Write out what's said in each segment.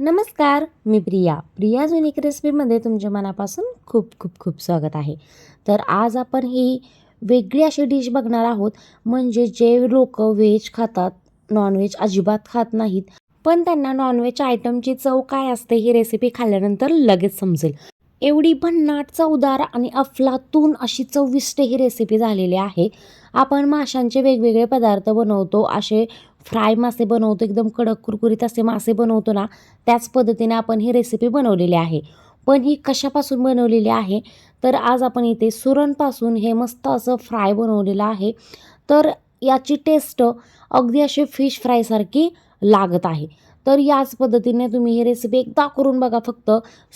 नमस्कार मी प्रिया. प्रिया जुनिक रेसिपीमध्ये तुमच्या मनापासून खूप खूप खूप स्वागत आहे. तर आज आपण ही वेगळी अशी डिश बघणार आहोत म्हणजे जे लोक व्हेज खातात नॉनव्हेज अजिबात खात नाहीत पण त्यांना नॉनव्हेज आयटमची चव काय असते ही रेसिपी खाल्ल्यानंतर लगेच समजेल. एवढी भन्नाट चवदार आणि अफलातून अशी चविष्ट ही रेसिपी झालेली आहे. आपण माशांचे वेगवेगळे पदार्थ बनवतो असे फ्राय मासे बनवतो एकदम कडक कुरकुरीत असे मासे बनवतो ना त्याच पद्धतीने आपण ही रेसिपी बनवलेली आहे. पण ही कशापासून बनवलेली आहे? तर आज आपण इथे सुरणपासून हे मस्त असं फ्राय बनवलेलं आहे. तर याची टेस्ट अगदी अशी फिश फ्रायसारखी लागत आहे. तर याच पद्धतीने तुम्ही ही रेसिपी एकदा करून बघा फक्त.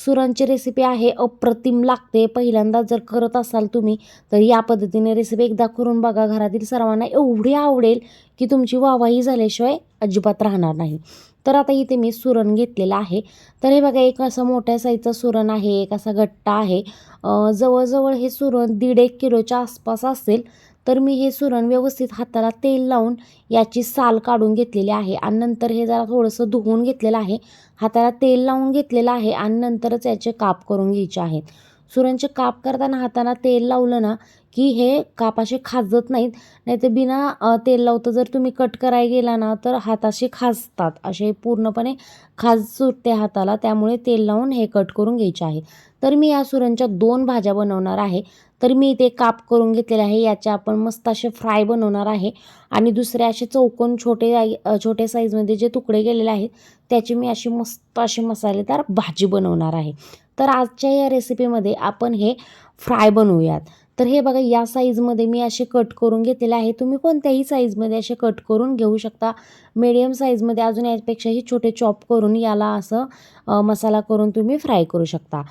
सुरणची रेसिपी आहे अप्रतिम लागते. पहिल्यांदा जर करत असाल तुम्ही तर या पद्धतीने रेसिपी एकदा करून बघा. घरातील सर्वांना एवढी आवडेल की तुमची वावाही झाल्याशिवाय अजिबात राहणार नाही. तर आता इथे मी सुरण घेतलेलं आहे. तर हे बघा एक असं मोठ्या साईजचं सुरण आहे एक असा गट्टा आहे. जवळजवळ हे सुरण दीड एक किलोच्या आसपास असेल. तर मी हे सुरण व्यवस्थित हाताला तेल लावून याची साल काढून घेतलेली आहे. आणि नंतर हे जरा थोडंसं धुवून घेतलेलं आहे. हाताला तेल लावून घेतलेलं आहे आणि नंतरच याचे काप करून घ्यायचे आहेत. सुरणचे काप करताना हाताला तेल लावलं ना की हे काप असे खाजत नाहीत. नाही तर बिना तेल लावतं जर तुम्ही कट करायला गेला ना तर हाताशी खाजतात. असे पूर्णपणे खाज सुटते हाताला त्यामुळे तेल लावून हे कट करून घ्यायचे आहे. तर मी या सुरणच्या दोन भाज्या बनवणार आहे. तर मी इथे काप करून घेतलेले आहे. याचे आपण मस्त असे फ्राय बनवणार आहे. आणि दुसरे असे चौकोन छोटे छोटे साईजमध्ये जे तुकडे गेलेले आहेत त्याची मी अशी मस्त अशी मसालेदार भाजी बनवणार आहे. तर आजच्या या रेसिपीमध्ये आपण हे फ्राय बनवूयात. तर हे बघा या साईजमध्ये मी असे कट करून घेतलेले आहे. तुम्ही कोणत्याही साईजमध्ये असे कट करून घेऊ शकता. मिडियम साईजमध्ये अजून यापेक्षाही छोटे चॉप करून याला असं मसाला करून तुम्ही फ्राय करू शकता.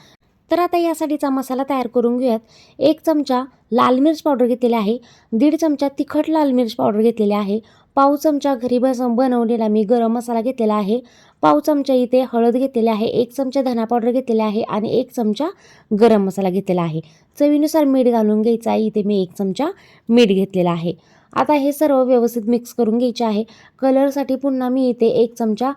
तर आता यासाठीचा मसाला तयार करून घेऊयात. एक चमचा लाल मिर्च पावडर घेतलेली आहे. दीड चमचा तिखट लाल मिर्च पावडर घेतलेली आहे. पाव चमचा घरी बसून बनवलेला मी गरम मसाला घेतलेला आहे. पाव चमचा इथे हळद घेतलेली आहे एक चमचा धना पावडर घेतलेला आहे आणि एक चमचा गरम मसाला घेतलेला आहे. चवीनुसार मीठ घालून घ्यायचं आहे इथे मी एक चमचा मीठ घेतलेला आहे. आता हे सर्व व्यवस्थित मिक्स करून घ्यायचे आहे. कलरसाठी पुन्हा मी इथे एक चमचा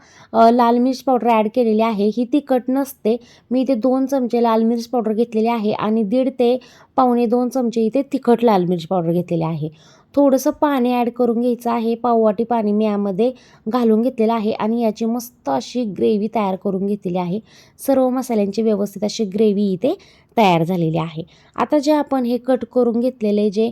लाल मिर्च पावडर ॲड केलेली आहे. ही तिखट नसते. मी इथे दोन चमचे लाल मिर्च पावडर घेतलेले आहे आणि दीड ते पावणे दोन चमचे इथे तिखट लाल मिर्च पावडर घेतलेले आहे. थोडंसं पाणी ॲड करून घ्यायचं आहे. पाववाटी पाणी मी यामध्ये घालून घेतलेलं आहे आणि याची मस्त अशी ग्रेव्ही तयार करून घेतलेली आहे. सर्व मसाल्यांची व्यवस्थित अशी ग्रेव्ही इथे तयार झालेली आहे. आता जे आपण हे कट करून घेतलेले जे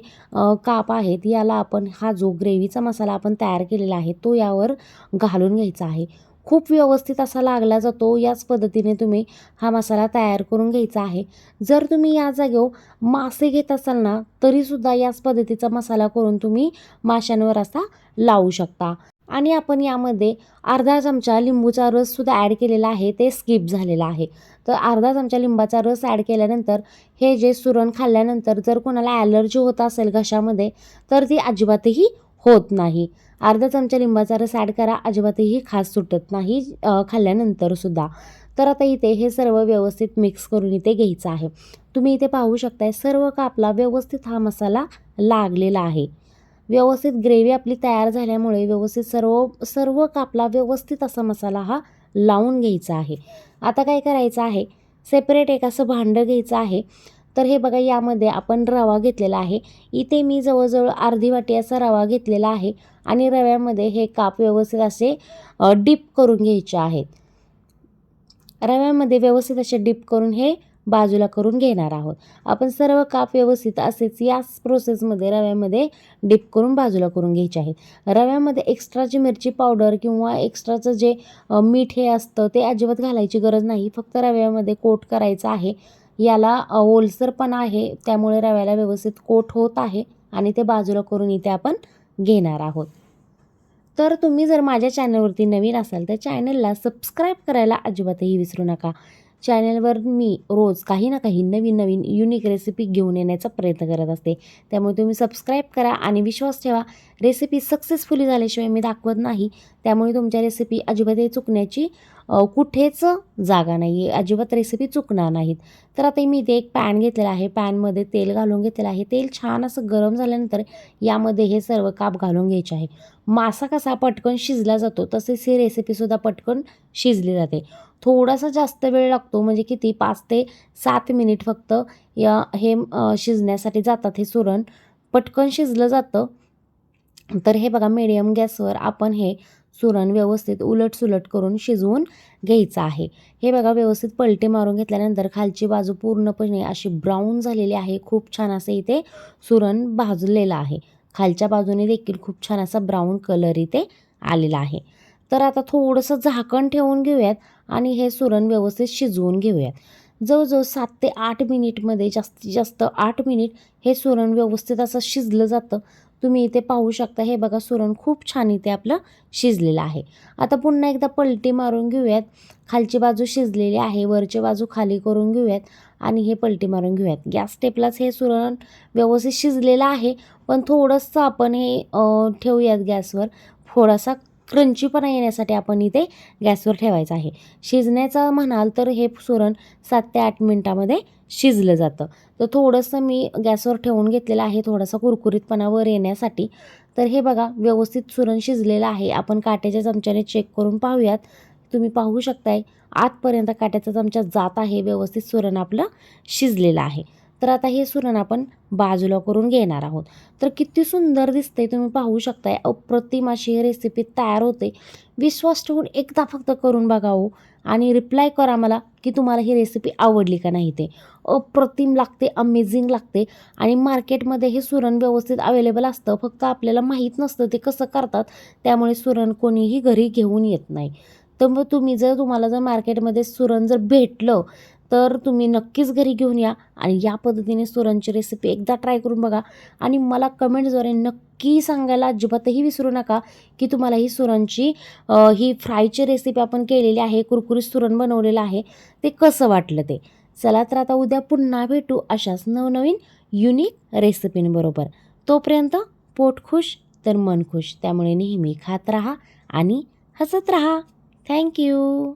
काप आहेत याला आपण हा जो ग्रेव्हीचा मसाला आपण तयार केलेला आहे तो यावर घालून घ्यायचा आहे. खूप व्यवस्थित असा लागला जातो. याच पद्धतीने तुम्ही हा मसाला तयार करून घ्यायचा आहे. जर तुम्ही या जागेवर मासे घेत असाल ना तरीसुद्धा याच पद्धतीचा मसाला करून तुम्ही माशांवर असा लावू शकता. आणि आपण यामध्ये अर्धा चमचा लिंबूचा रससुद्धा ॲड केलेला आहे. ते स्किप झालेलं आहे. तर अर्धा चमचा लिंबाचा रस ॲड केल्यानंतर हे जे सुरण खाल्ल्यानंतर जर कोणाला ॲलर्जी होत असेल घशामध्ये तर ती अजिबातही होत नाही. अर्धा चमचा लिंबाचा रस ॲड करा अजिबातही खास सुटत नाही खाल्ल्यानंतरसुद्धा तर आता इथे हे सर्व व्यवस्थित मिक्स करून इथे घ्यायचं आहे. तुम्ही इथे पाहू शकताय सर्व कापला व्यवस्थित हा मसाला लागलेला आहे. व्यवस्थित ग्रेव्ही आपली तयार झाल्यामुळे व्यवस्थित सर्व सर्व कापला व्यवस्थित असा मसाला हा लावून घ्यायचा आहे. आता काय करायचं आहे? सेपरेट एक असं भांडं घ्यायचं आहे. तर हे बघा यामध्ये आपण रवा घेतलेला आहे. इथे मी जवळजवळ अर्धी वाटी असा रवा घेतलेला आहे आणि रव्यामध्ये हे काप व्यवस्थित असे डिप करून घ्यायचे आहेत. रव्यामध्ये व्यवस्थित असे डिप करून हे बाजूला करून घेणार आहोत. आपण सर्व काप व्यवस्थित असेच याच प्रोसेसमध्ये रव्यामध्ये डिप करून बाजूला करून घ्यायचे आहेत. रव्यामध्ये एक्स्ट्राची मिरची पावडर किंवा एक्स्ट्राचं जे मीठ हे असतं ते अजिबात घालायची गरज नाही. फक्त रव्यामध्ये कोट करायचं आहे. याला ओलसर पण आहे. त्यामुळे रव्याला व्यवस्थित कोट होत आहे आणि ते बाजूला करून इथे आपण घेणार आहोत. तर तुम्ही जर माझ्या चॅनलवरती नवीन असाल तर चॅनलला सबस्क्राईब करायला अजिबातही विसरू नका. चॅनलवर मी रोज काही ना काही नवीन नवीन युनिक रेसिपी घेऊन येण्याचा प्रयत्न करत असते. त्यामुळे तुम्ही सबस्क्राईब करा आणि विश्वास ठेवा रेसिपी सक्सेसफुली झाल्याशिवाय मी दाखवत नाही. त्यामुळे तुमच्या रेसिपी अजिबातही चुकण्याची कुठेच जागा नाही आहे अजिबात रेसिपी चुकणार नाहीत. तर आता मी इथे एक पॅन घेतलेला आहे. पॅनमध्ये तेल घालून घेतलेलं आहे. तेल छान असं गरम झाल्यानंतर यामध्ये हे सर्व काप घालून घ्यायचे आहे. मासा कसा पटकन शिजला जातो तसेच ही रेसिपीसुद्धा पटकन शिजली जाते. थोडासा जास्त वेळ लागतो म्हणजे किती? पाच ते सात मिनिट फक्त या हे शिजण्यासाठी जातात हे सुरण. पटकन शिजलं जातं. तर हे बघा मिडियम गॅसवर आपण हे सुरण व्यवस्थित उलटसुलट करून शिजवून घ्यायचं आहे. हे बघा व्यवस्थित पलटे मारून घेतल्यानंतर खालची बाजू पूर्णपणे अशी ब्राऊन झालेली आहे. खूप छान असं इथे सुरण भाजलेलं आहे. खालच्या बाजूने देखील खूप छान असा ब्राऊन कलर इथे आलेला आहे. तर आता थोडंसं झाकण ठेवून घेऊयात आणि हे सुरण व्यवस्थित शिजवून घेऊयात. जवळजवळ सात ते आठ मिनिटमध्ये जास्तीत जास्त आठ मिनिट हे सुरण व्यवस्थित असं शिजलं जातं. तुम्ही इथे पाहू शकता हे बघा सुरण खूप छान इथे आपलं शिजलेलं आहे. आता पुन्हा एकदा पलटी मारून घेऊयात. खालची बाजू शिजलेली आहे वरची बाजू खाली करून घेऊयात आणि हे पलटी मारून घेऊयात. गॅस टेपलाच हे सुरण व्यवस्थित शिजलेलं आहे पण थोडंसं आपण हे ठेवूयात गॅसवर थोडासा क्रंचीपणा येण्यासाठी आपण इथे गॅसवर ठेवायचं आहे. शिजण्याचं म्हणाल तर हे सुरण सात ते आठ मिनटामध्ये शिजलं जातं. तर थोडंसं मी गॅसवर ठेवून घेतलेलं आहे थोडासा कुरकुरीतपणा वर येण्यासाठी. तर हे बघा व्यवस्थित सुरण शिजलेलं आहे. आपण काट्याच्या चमच्याने चेक करून पाहूयात. तुम्ही पाहू शकताय आतपर्यंत काट्याचा चमचा जात आहे. व्यवस्थित सुरण आपलं शिजलेलं आहे. तर आता हे सुरण आपण बाजूला करून घेणार आहोत. तर किती सुंदर दिसते तुम्ही पाहू शकताय. अप्रतिम अशी ही रेसिपी तयार होते. विश्वास ठेवून एकदा फक्त करून बघावं हो. आणि रिप्लाय करा मला की तुम्हाला ही रेसिपी आवडली का नाही ते. अप्रतिम लागते अमेझिंग लागते. आणि मार्केटमध्ये हे सुरण व्यवस्थित अवेलेबल असतं. फक्त आपल्याला माहीत नसतं ते कसं करतात. त्यामुळे सुरण कोणीही घरी घेऊन येत नाही. तर मग तुम्ही जर तुम्हाला जर मार्केटमध्ये सुरण जर भेटलं तर तुम्ही नक्कीच घरी घेऊन या आणि या पद्धतीने सुरणची रेसिपी एकदा ट्राय करून बघा. आणि मला कमेंट्सद्वारे नक्की सांगायला अजिबातही विसरू नका की तुम्हाला ही सुरणची ही फ्रायची रेसिपी आपण केलेली आहे कुरकुरीत सुरण बनवलेलं आहे ते कसं वाटलं ते? चला तर आता उद्या पुन्हा भेटू अशाच नवनवीन युनिक रेसिपींबरोबर तोपर्यंत पोट खुश तर मन खुश. त्यामुळे नेहमी खात राहा आणि हसत राहा. थँक्यू